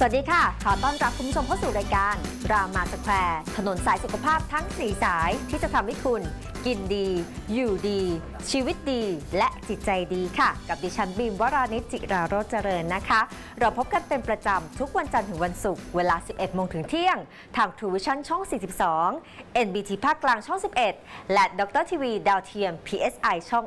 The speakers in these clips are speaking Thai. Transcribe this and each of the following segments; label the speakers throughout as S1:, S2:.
S1: สวัสดีค่ะ ขอต้อนรับคุณผู้ชมเข้าสู่รายการ รามาสแควร์ ถนนสายสุขภาพทั้ง 4 สายที่จะทำให้คุณ กินดี อยู่ดี ชีวิตดี และจิตใจดีค่ะ กับดิฉันบีมวรานิจจิราโรจเจริญนะคะ เราพบกันเป็นประจำทุกวันจันทร์ถึงวันศุกร์เวลา 11 โมงถึงเที่ยง ทาง True Vision ช่อง 42 NBT ภาคกลางช่อง 11 และดรทีวีดาวเทียม PSI ช่อง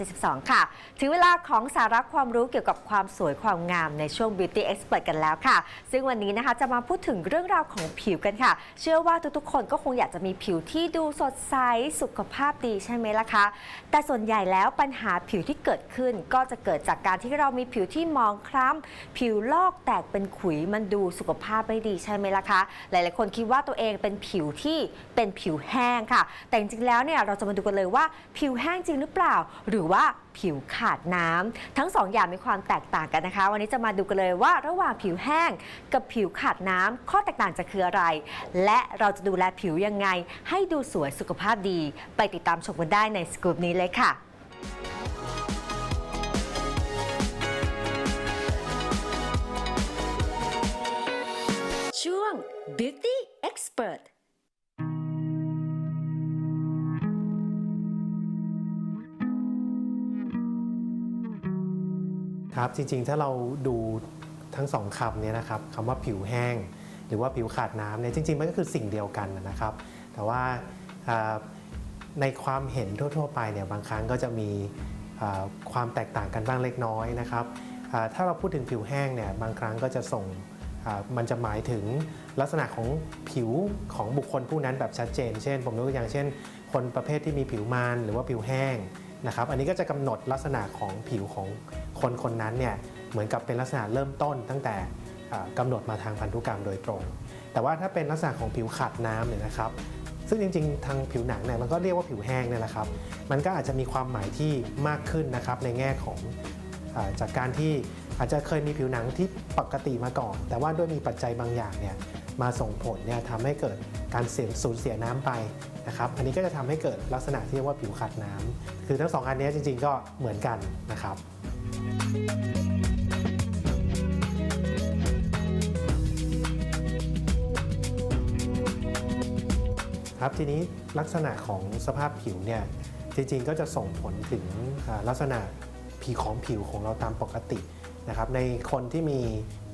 S1: 272 ค่ะ ถึงเวลาของสาระความรู้เกี่ยวกับความสวยความงามในช่วง Beauty Expert กันแล้วค่ะ ซึ่งวันนี้นะคะจะมาพูดถึงเรื่องราวของผิวกันค่ะ เชื่อว่าทุกๆ คนก็คงอยากจะมีผิวที่ดูสดใสสุขภาพดีใช่ไหมล่ะคะ แต่ส่วนใหญ่แล้วปัญหาผิวที่เกิดขึ้น ก็จะเกิดจากการที่เรามีผิวที่หมองคล้ำผิวลอกแตกเป็นขุยมันดูสุขภาพไม่ดีใช่ไหมล่ะคะ หลายๆ คนคิดว่าตัวเองเป็นผิวที่เป็นผิวแห้งค่ะ แต่จริงๆแล้วเนี่ยเราจะมาดูกันเลยว่าผิวแห้งจริงหรือเปล่า หรือว่า ผิวขาดน้ำทั้งสองอย่างมีความแตกต่างกันนะคะ วันนี้จะมาดูกันเลยว่าระหว่างผิวแห้งกับผิวขาดน้ำข้อแตกต่างจะคืออะไร และเราจะดูแลผิวยังไง ให้ดูสวยสุขภาพดี ไปติดตามชมกันได้ในสกูปนี้เลยค่ะช่วง Beauty Expert
S2: ครับจริงๆ ถ้าเราดูทั้งสองคำเนี่ยนะครับคำว่าผิวแห้ง หรือว่าผิวขาดน้ำเนี่ยจริงๆ มันก็คือสิ่งเดียวกันนะครับ แต่ว่าในความเห็นทั่วๆ ไปเนี่ยบางครั้งก็จะมีความแตกต่างกันบ้างเล็กน้อยนะครับถ้าเราพูดถึงผิวแห้งเนี่ยบางครั้งก็จะส่งมันจะหมายถึงลักษณะของผิวของบุคคลผู้นั้นแบบชัดเจน เช่น ผมยกตัวอย่างเช่น คนประเภทที่มีผิวมันหรือว่าผิวแห้งนะครับ อันนี้ก็จะกำหนดลักษณะของผิวของ คนคนนั้นเนี่ยเหมือนกับเป็นลักษณะเริ่มต้นตั้งแต่อ่ากำหนดมาทางพันธุกรรมโดยตรง แต่ว่าถ้าเป็นลักษณะของผิวขาดน้ำเนี่ยนะครับ ซึ่งจริงๆ ทางผิวหนังเนี่ยมันก็เรียกว่าผิวแห้งเนี่ยแหละครับ มันก็อาจจะมีความหมายที่มากขึ้นนะครับในแง่ของอาจากการที่อาจจะเคยมีผิวหนังที่ปกติมาก่อน แต่ว่าด้วยมีปัจจัยบางอย่างเนี่ยมาส่งผลเนี่ยทำให้เกิดการเสียสูญเสียน้ำไปนะครับ อันนี้ก็จะทำให้เกิดลักษณะที่เรียกว่าผิวขาดน้ำคือทั้งสองอันนี้จริงๆก็เหมือนกันนะครับ ครับทีนี้ลักษณะของสภาพผิวเนี่ยจริงๆก็จะส่งผลถึงลักษณะผิวของผิวของเราตามปกตินะครับในคนที่มี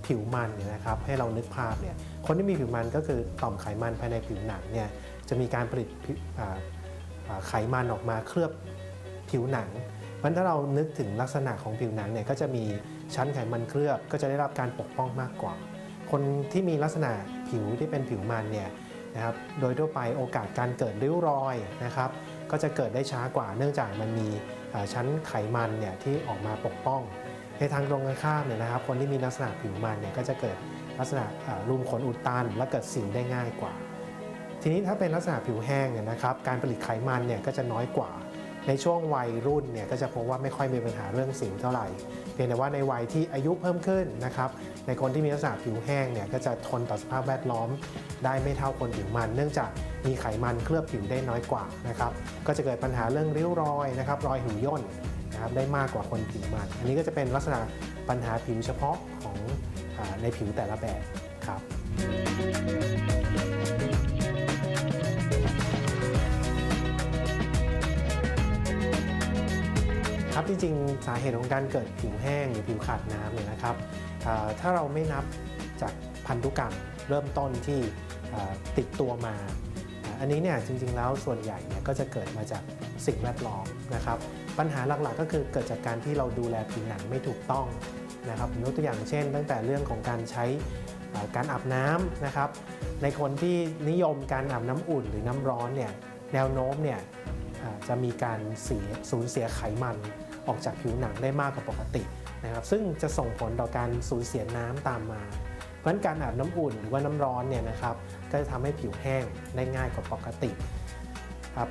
S2: ผิวมันเนี่ยนะครับให้เรานึกภาพเนี่ยคนที่มีผิวมันก็คือต่อมไขมันภายในผิวหนังเนี่ยจะมีการผลิตไขมันออกมาเคลือบผิวหนัง เพราะฉะนั้นถ้าเรานึกถึงลักษณะของผิวหนังเนี่ยก็จะมีชั้นไขมันเคลือบก็จะได้รับการปกป้องมากกว่า คนที่มีลักษณะผิวที่เป็นผิวมันเนี่ยนะครับโดยทั่วไปโอกาสการเกิดริ้วรอยนะครับก็จะเกิดได้ช้ากว่าเนื่องจากมันมีชั้นไขมันเนี่ยที่ออกมาปกป้อง ในทางตรงกันข้ามเนี่ยนะครับ คนที่มีลักษณะผิวมันเนี่ยก็จะเกิดลักษณะรูมขนอุดตัน และเกิดสิวได้ง่ายกว่า ทีนี้ถ้าเป็นลักษณะผิวแห้งเนี่ยนะครับการผลิตไขมันเนี่ยก็จะน้อยกว่า ในช่วงวัยรุ่นเนี่ยก็จะพบว่าไม่ค่อยมีปัญหาเรื่องสิวเท่าไหร่ เพียงแต่ว่าในวัยที่อายุเพิ่มขึ้นนะครับในคนที่มีลักษณะผิวแห้งเนี่ยก็จะทนต่อสภาพแวดล้อม ได้ไม่เท่าคนผิวมัน เนื่องจากมีไขมันเคลือบผิวได้น้อยกว่านะครับก็จะเกิดปัญหาเรื่องริ้วรอยนะครับรอยหิวย่นนะครับได้มากกว่าคนผิวมัน อันนี้ก็จะเป็นลักษณะปัญหาผิวเฉพาะของอในผิวแต่ละแบบครับ ครับจริงๆสาเหตุของการเกิดผิวแห้งหรือผิวขาดน้ำเนี่ยนะครับถ้าเราไม่นับจากพันธุกรรมเริ่มต้นที่ติดตัวมา อันนี้เนี่ยจริงๆแล้วส่วนใหญ่เนี่ยก็จะเกิดมาจากสิ่งแวดล้อมนะครับปัญหาหลักๆก็คือเกิดจากการที่เราดูแลผิวหนังไม่ถูกต้องนะครับยกตัวอย่างเช่น ตั้งแต่เรื่องของการใช้าการอาบน้ำนะครับในคนที่นิยมการอาบน้ำอุ่นหรือน้ำร้อนเนี่ยแนวโน้มเนี่ยจะมีการเสียสูญเสียไขมัน ออกจากผิวหนังได้มากกว่าปกตินะครับซึ่งจะส่งผลต่อการสูญเสียน้ำตามมา เพราะฉะนั้นการอาบน้ำอุ่นหรือว่าน้ำร้อนเนี่ยนะครับก็จะทำให้ผิวแห้งได้ง่ายกว่าปกติ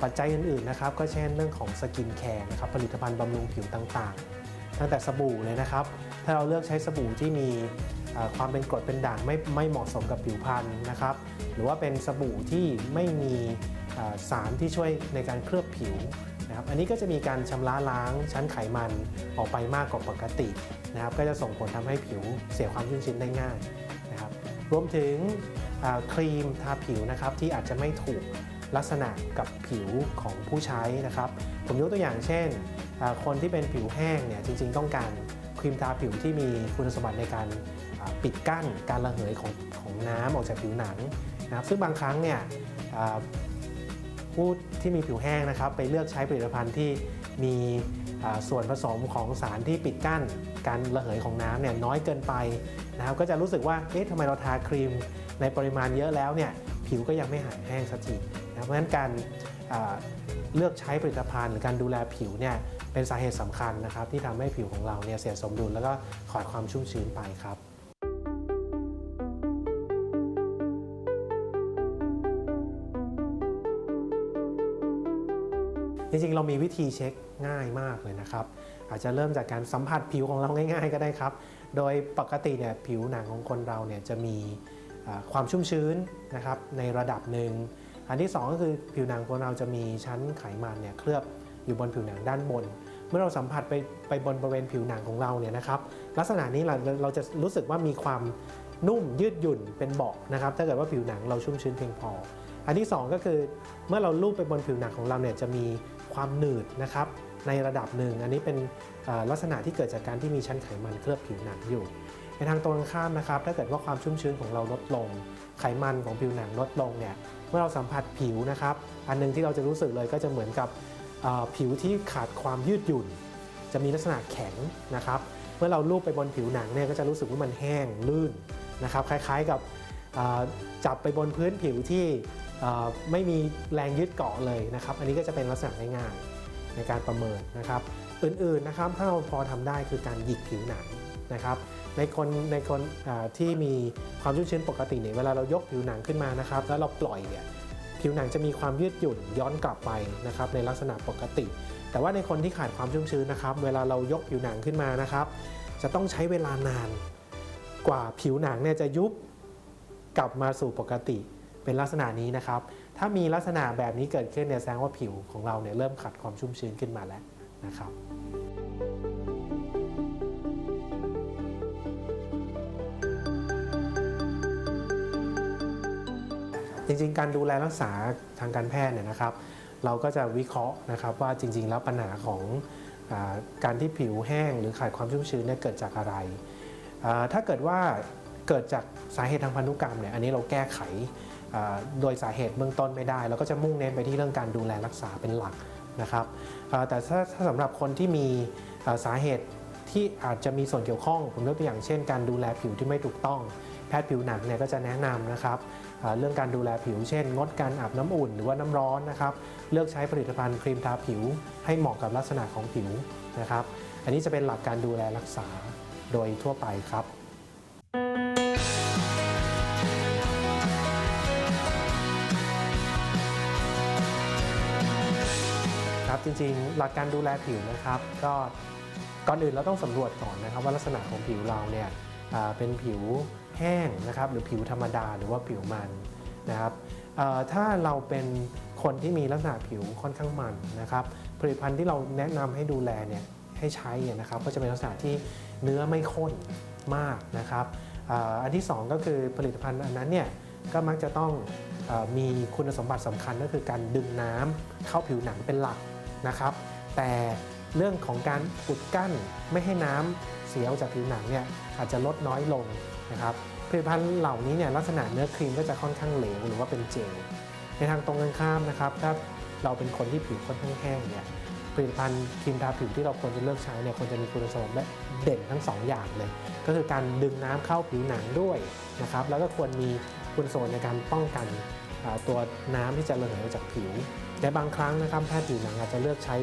S2: ปัจจัยอื่นๆนะครับก็เช่นเรื่องของสกินแคร์นะครับผลิตภัณฑ์บำรุงผิวต่างๆ ตั้งแต่สบู่เลยนะครับ ถ้าเราเลือกใช้สบู่ที่มีความเป็นกรดเป็นด่างไม่ไม่เหมาะสมกับผิวพรรณนะครับ หรือว่าเป็นสบู่ที่ไม่มีสารที่ช่วยในการเคลือบผิว นะครับอันนี้ก็จะมีการชำระล้างชั้นไขมันออกไปมากกว่าปกตินะครับก็จะส่งผลทำให้ผิวเสียความชุ่มชื้นได้ง่ายนะครับรวมถึงครีมทาผิวนะครับที่อาจจะไม่ถูกลักษณะกับผิวของผู้ใช้นะครับผมยกตัวอย่างเช่น คนที่เป็นผิวแห้งเนี่ยจริง ๆ ต้องการครีมทาผิวที่มีคุณสมบัติในการปิดกั้นการระเหยของของน้ำออกจากผิวหนังนะครับซึ่งบางครั้งเนี่ย ผู้ที่มีผิวแห้งนะครับ ไปเลือกใช้ผลิตภัณฑ์ที่มีส่วนผสมของสารที่ปิดกั้น การระเหยของน้ำเนี่ยน้อยเกินไปนะครับ ก็จะรู้สึกว่าเอ๊ะทำไมเราทาครีมในปริมาณเยอะแล้วเนี่ยผิวก็ยังไม่หายแห้งสักทีนะเพราะฉะนั้นการเลือกใช้ผลิตภัณฑ์หรือการดูแลผิวเนี่ยเป็นสาเหตุสำคัญนะครับที่ทำให้ผิวของเราเนี่ยเสียสมดุลแล้วก็ขาดความชุ่มชื้นไปครับ จริงๆ เรามีวิธีเช็คง่ายมากเลยนะครับ อาจจะเริ่มจากการสัมผัสผิวของเราง่าย ๆ ก็ได้ครับ โดยปกติเนี่ยผิวหนังของคนเราเนี่ยจะมีความชุ่มชื้นนะครับในระดับหนึ่ง อันที่ 2 ก็คือผิวหนังของเราจะมีชั้นไขมันเนี่ยเคลือบอยู่บนผิวหนังด้านบน เมื่อเราสัมผัสไปไปบนบริเวณผิวหนังของเราเนี่ยนะครับลักษณะนี้เราเราจะรู้สึกว่ามีความนุ่มยืดหยุ่นเป็นเบาะนะครับถ้าเกิดว่าผิวหนังเราชุ่มชื้นเพียงพอ อันที่ 2 ก็คือเมื่อเราลูบไปบนผิวหนังของเราเนี่ยจะมี ความหนืดนะครับในระดับหนึ่ง อันนี้เป็นลักษณะที่เกิดจากการที่มีชั้นไขมันเคลือบผิวหนังอยู่ ในทางตรงกันข้ามนะครับ ถ้าเกิดว่าความชุ่มชื้นของเราลดลง ไขมันของผิวหนังลดลงเนี่ยเมื่อเราสัมผัสผิวนะครับ อันหนึงที่เราจะรู้สึกเลยก็จะเหมือนกับผิวที่ขาดความยืดหยุ่น จะมีลักษณะแข็งนะครับ เมื่อเราลูบไปบนผิวหนังเนี่ยก็จะรู้สึกว่ามันแห้งลื่นนะครับ คล้ายๆกับ จับไปบนพื้นผิวที่ไม่มีแรงยึดเกาะเลยนะครับ อันนี้ก็จะเป็นลักษณะง่ายๆในการประเมินนะครับ อื่นๆนะครับถ้าเราพอทำได้คือการหยิกผิวหนังนะครับ ในคนในคนที่มีความชุ่มชื้นปกติเนี่ยเวลาเรายกผิวหนังขึ้นมานะครับ แล้วเราปล่อยเนี่ยผิวหนังจะมีความยืดหยุ่นย้อนกลับไปนะครับในลักษณะปกติ แต่ว่าในคนที่ขาดความชุ่มชื้นนะครับ เวลาเรายกผิวหนังขึ้นมานะครับ จะต้องใช้เวลานานกว่าผิวหนังเนี่ยจะยุบ กลับมาสู่ปกติเป็นลักษณะนี้นะครับ ถ้ามีลักษณะแบบนี้เกิดขึ้นเนี่ยแสดงว่าผิวของเราเนี่ยเริ่มขาดความชุ่มชื้นขึ้นมาแล้วนะครับจริงๆ การดูแลรักษาทางการแพทย์เนี่ยนะครับ เราก็จะวิเคราะห์นะครับว่าจริง ๆ แล้วปัญหาของอการที่ผิวแห้งหรือขาดความชุ่มชื้นเนี่ยเกิดจากอะไร ถ้าเกิดว่า เกิดจากสาเหตุทางพันธุกรรมเนี่ยอันนี้เราแก้ไขโดยสาเหตุเบื้องต้นไม่ได้เราก็จะมุ่งเน้นไปที่เรื่องการดูแลรักษาเป็นหลักนะครับแต่ถ้าถ้าสำหรับคนที่มีสาเหตุที่อาจจะมีส่วนเกี่ยวข้องผมยกตัวอย่างเช่น การดูแลผิวที่ไม่ถูกต้อง แพทย์ผิวหนังเนี่ยก็จะแนะนำนะครับเรื่องการดูแลผิวเช่น งดการอาบน้ำอุ่นหรือว่าน้ำร้อนนะครับเลือกใช้ผลิตภัณฑ์ครีมทาผิว ให้เหมาะกับลักษณะของผิวนะครับ อันนี้จะเป็นหลักการดูแลรักษาโดยทั่วไปครับ จริงๆ หลักการดูแลผิวนะครับ ก็ก่อนอื่นเราต้องสำรวจก่อนนะครับ ว่าลักษณะของผิวเราเนี่ยเป็นผิวแห้งนะครับหรือผิวธรรมดาหรือว่าผิวมันนะครับถ้าเราเป็นคนที่มีลักษณะผิวค่อนข้างมันนะครับ ผลิตภัณฑ์ที่เราแนะนำให้ดูแลเนี่ยให้ใช้เนี่ยนะครับก็จะเป็นลักษณะที่เนื้อไม่ข้นมากนะครับอันที่สองก็คือผลิตภัณฑ์อันนั้นเนี่ยก็มักจะต้องอมีคุณสมบัติสำคัญก็คือการดึงน้ำเข้าผิวหนังเป็นหลัก นะครับ แต่เรื่องของการอุดกั้นไม่ให้น้ำเสียออกจากผิวหนังเนี่ยอาจจะลดน้อยลงนะครับผลิตภัณฑ์เหล่านี้เนี่ยลักษณะเนื้อครีมก็จะค่อนข้างเหลวหรือว่าเป็นเจลในทางตรงกันข้ามนะครับ ถ้าเราเป็นคนที่ผิวค่อนข้างแห้งเนี่ยผลิตภัณฑ์ครีมทาผิวที่เราควรจะเลือกใช้เนี่ยควรจะมีคุณสมบัติเด่นทั้งสองอย่างเลย ก็คือการดึงน้ำเข้าผิวหนังด้วยนะครับแล้วก็ควรมีคุณสมบัติในการป้องกันตัวน้ำที่จะระเหยออกจากผิว แต่บางครั้งนะครับแพทย์ผิวหนังอาจจะเลือกใช้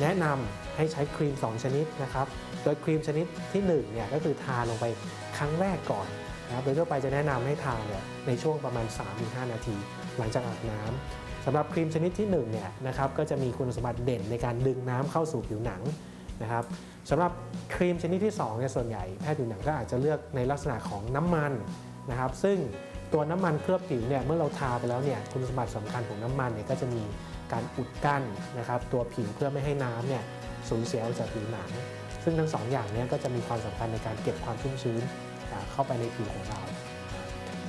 S2: แนะนำให้ใช้ครีม 2 ชนิดนะครับ โดยครีมชนิดที่1เนี่ยก็คือทาลงไปครั้งแรกก่อนนะครับโดยทั่วไปจะแนะนำให้ทาเนี่ยในช่วงประมาณ 3-5 นาที หลังจากอาบน้ำสำหรับครีมชนิดที่1เนี่ยนะครับก็จะมีคุณสมบัติเด่นในการดึงน้ำเข้าสู่ผิวหนังนะครับสำหรับครีมชนิดที่2เนี่ยส่วนใหญ่แพทย์ผิวหนังก็อาจจะเลือกในลักษณะของน้ำมันนะครับ ซึ่ง ตัวน้ำมันเคลือบผิวเนี่ยเมื่อเราทาไปแล้วเนี่ยคุณสมบัติสำคัญของน้ำมันเนี่ยก็จะมีการอุดกั้นนะครับตัวผิวเพื่อไม่ให้น้ำเนี่ยสูญเสียออกจากผิวหนัง ซึ่งทั้งสองอย่างเนี้ก็จะมีความสำคัญในการเก็บความชุ่มชื้นเข้าไปในผิวของเรา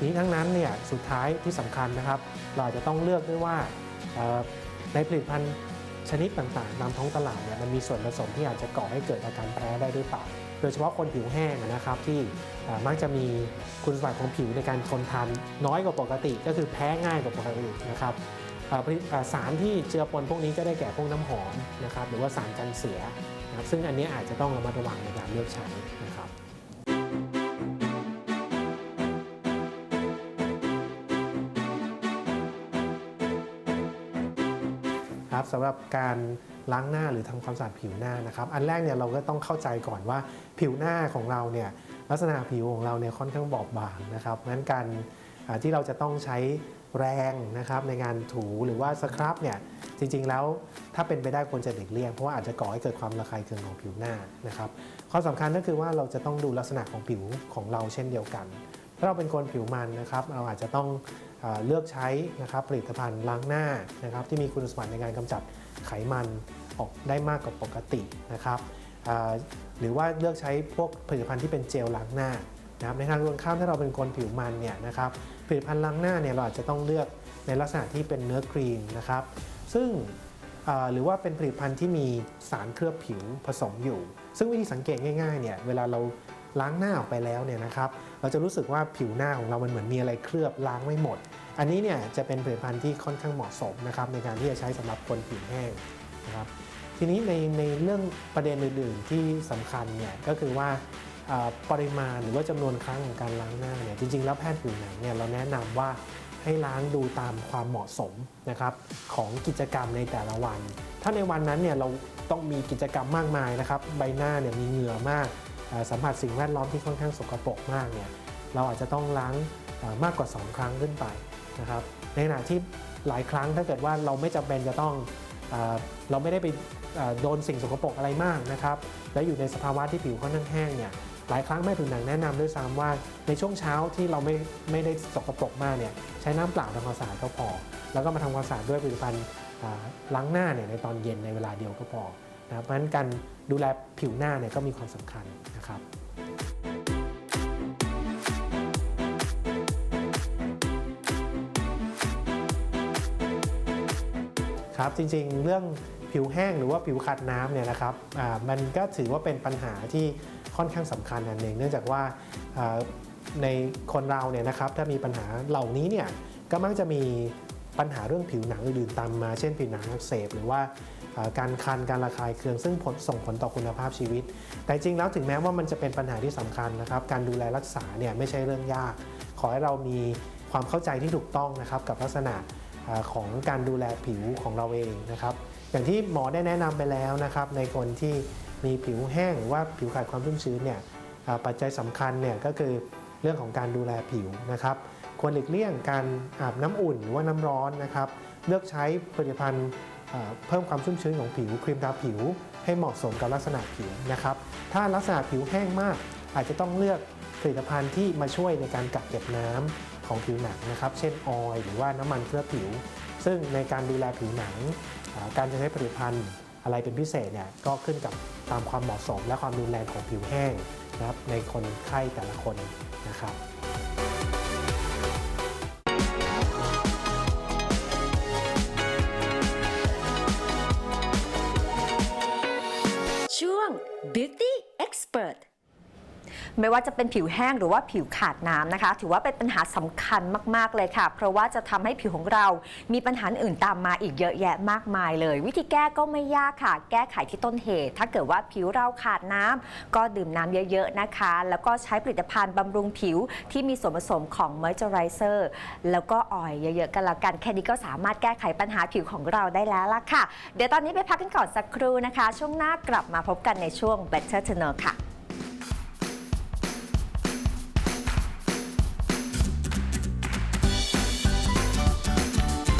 S2: นี้ทั้งนั้นเนี่ยสุดท้ายที่สำคัญนะครับ เราจะต้องเลือกด้วยว่าในผลิตภัณฑ์ชนิดต่างๆตามท้องตลาดเนี่ยมันมีส่วนผสมที่อาจจะก่อให้เกิดอาการแพ้ได้ด้วยเปล่า โดยเฉพาะคนผิวแห้งนะครับที่มักจะมีคุณสมบัติของผิวในการทนทานน้อยกว่าปกติ ก็คือแพ้ง่ายกว่าปกตินะครับสารที่เจือปนพวกนี้ก็ได้แก่พวกน้ำหอมนะครับหรือว่าสารกันเสียนะครับซึ่งอันนี้อาจจะต้องระมัดระวังในการเลือกใช้นะครับ ครับสำหรับการล้างหน้าหรือทำความสะอาดผิวหน้านะครับ อันแรกเนี่ยเราก็ต้องเข้าใจก่อนว่าผิวหน้าของเราเนี่ยลักษณะผิวของเราเนี่ยค่อนข้างบอบบางนะครับเพราะฉะนั้นการที่เราจะต้องใช้แรงนะครับในการถูหรือว่าสครับเนี่ยจริงๆแล้วถ้าเป็นไปได้ควรจะหลีกเลี่ยงเพราะว่าอาจจะก่อให้เกิดความระคายเคืองของผิวหน้านะครับข้อสำคัญก็คือว่าเราจะต้องดูลักษณะของผิวของเราเช่นเดียวกัน ถ้าเราเป็นคนผิวมันนะครับ เราอาจจะต้อง เลือกใช้นะครับผลิตภัณฑ์ล้างหน้านะครับที่มีคุณสมบัติในการกำจัดไขมันออกได้มากกว่าปกตินะครับหรือว่าเลือกใช้พวกผลิตภัณฑ์ที่เป็นเจลล้างหน้านะครับในทางตรงข้ามถ้าเราเป็นคนผิวมันเนี่ยนะครับผลิตภัณฑ์ล้างหน้าเนี่ยเราอาจจะต้องเลือกในลักษณะที่เป็นเนื้อครีมนะครับซึ่งหรือว่าเป็นผลิตภัณฑ์ที่มีสารเคลือบผิวผสมอยู่ ซึ่งวิธีสังเกตง่ายๆเนี่ยเวลาเรา ล้างหน้าออกไปแล้วเนี่ยนะครับเราจะรู้สึกว่าผิวหน้าของเรามันเหมือนมีอะไรเคลือบล้างไม่หมด อันนี้เนี่ยจะเป็นผลิตภัณฑ์ที่ค่อนข้างเหมาะสมนะครับในการที่จะใช้สำหรับคนผิวแห้งนะครับทีนี้ในในเรื่องประเด็นอื่น ๆ ที่สำคัญเนี่ยก็คือว่าปริมาณหรือว่าจำนวนครั้งของการล้างหน้าเนี่ยจริง ๆ แล้วแพทย์ผิวหนังเนี่ยเราแนะนำว่าให้ล้างดูตามความเหมาะสมนะครับของกิจกรรมในแต่ละวัน ถ้าในวันนั้นเนี่ยเราต้องมีกิจกรรมมากมายนะครับ ใบหน้าเนี่ยมีเหงื่อมาก สัมผัสสิ่งแวดล้อมที่ค่อนข้างสกปรกมากเนี่ยเราอาจจะต้องล้างมากกว่า 2 ครั้งขึ้นไปนะครับในขณะที่หลายครั้งถ้าเกิดว่าเราไม่จำเป็นจะต้องเราไม่ได้ไปโดนสิ่งสกปรกอะไรมากนะครับและอยู่ในสภาวะที่ผิวค่อนข้างแห้งเนี่ยหลายครั้งแม่ผิวหนังแนะนำด้วยซ้ำว่าในช่วงเช้าที่เราไม่ไม่ได้สกปรกมากเนี่ยใช้น้ำเปล่าทำความสะอาดก็พอ แล้วก็มาทำความสะอาดด้วยผลิตภัณฑ์ล้างหน้าเนี่ยในตอนเย็นในเวลาเดียวก็พอ นะครับเพราะฉะนั้นการดูแลผิวหน้าเนี่ยก็มีความสำคัญนะครับครับจริงๆ เรื่องผิวแห้งหรือว่าผิวขาดน้ำเนี่ยนะครับมันก็ถือว่าเป็นปัญหาที่ค่อนข้างสำคัญอันหนึ่งเนื่องจากว่าในคนเราเนี่ยนะครับถ้ามีปัญหาเหล่านี้เนี่ยก็มักจะมี ปัญหาเรื่องผิวหนังอื่นๆตามมาเช่นผิวหนังอักเสบหรือว่าการคันการระคายเคืองซึ่งผลส่งผลต่อคุณภาพชีวิต แต่จริงแล้วถึงแม้ว่ามันจะเป็นปัญหาที่สำคัญนะครับการดูแลรักษาเนี่ยไม่ใช่เรื่องยาก ขอให้เรามีความเข้าใจที่ถูกต้องนะครับกับลักษณะของการดูแลผิวของเราเองนะครับอย่างที่หมอได้แนะนำไปแล้วนะครับในคนที่มีผิวแห้งหรือว่าผิวขาดความชุ่มชื้นเนี่ยปัจจัยสำคัญเนี่ยก็คือเรื่องของการดูแลผิวนะครับ ควรหลีกเลี่ยงการอาบน้ำอุ่นหรือว่าน้ำร้อนนะครับ เลือกใช้ผลิตภัณฑ์เพิ่มความชุ่มชื้นของผิวครีมทาผิว ให้เหมาะสมกับลักษณะผิวนะครับ ถ้าลักษณะผิวแห้งมาก อาจจะต้องเลือกผลิตภัณฑ์ที่มาช่วยในการกักเก็บน้ำของผิวหนังนะครับ เช่นออยล์หรือว่าน้ำมันเคลือบผิว ซึ่งในการดูแลผิวหนัง การจะใช้ผลิตภัณฑ์อะไรเป็นพิเศษเนี่ยก็ขึ้นกับตามความเหมาะสมและความรุนแรงของผิวแห้งนะครับในคนไข้แต่ละคนนะครับ
S1: วง Beauty Expert ไม่ว่าจะเป็นผิวแห้งหรือว่าผิวขาดน้ำนะคะ ถือว่าเป็นปัญหาสำคัญมาก ๆ เลยค่ะ เพราะว่าจะทำให้ผิวของเรามีปัญหาอื่นตามมาอีกเยอะแยะมากมายเลย วิธีแก้ก็ไม่ยากค่ะ แก้ไขที่ต้นเหตุ ถ้าเกิดว่าผิวเราขาดน้ำก็ดื่มน้ำเยอะ ๆ นะคะ แล้วก็ใช้ผลิตภัณฑ์บำรุงผิวที่มีส่วนผสมของ Moisturizer แล้วก็ออยเยอะ ๆ กันแล้วกันแค่นี้ก็สามารถแก้ไขปัญหาผิวของเราได้แล้วล่ะค่ะ เดี๋ยวตอนนี้ไปพักกันก่อนสักครู่นะคะ ช่วงหน้ากลับมาพบกันในช่วง Better to Know ค่ะ